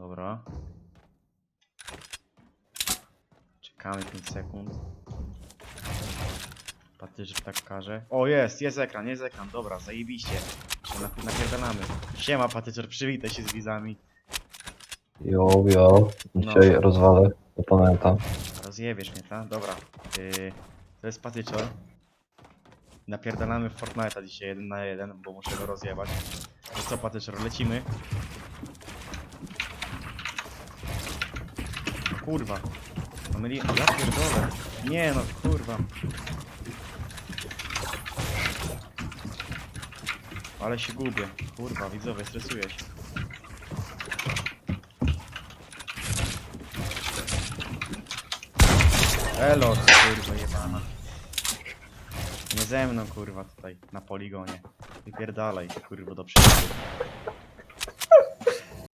Dobra. Czekamy 5 sekund. Patyż tak każe. O, jest, jest ekran, jest ekran. Dobra, zajebiście. Nap- Napierdalamy. Siema, patyczer, przywitaj się z widzami. Jo, jo. Dzisiaj No. rozwalę oponenta. Rozjebiesz mnie, tak? Dobra. Yy, to jest patyczor. Napierdalamy w Fortnite'a dzisiaj jeden na jeden, bo muszę go rozjebać. To co, patyczor, lecimy. Kurwa. Li... Ja pierdolę. Nie no, kurwa. Ale się gubię. Kurwa, widzowie, stresuję się. Elo, kurwa jebana. Nie ze mną, kurwa, tutaj, na poligonie. Wypierdalaj, kurwa, do.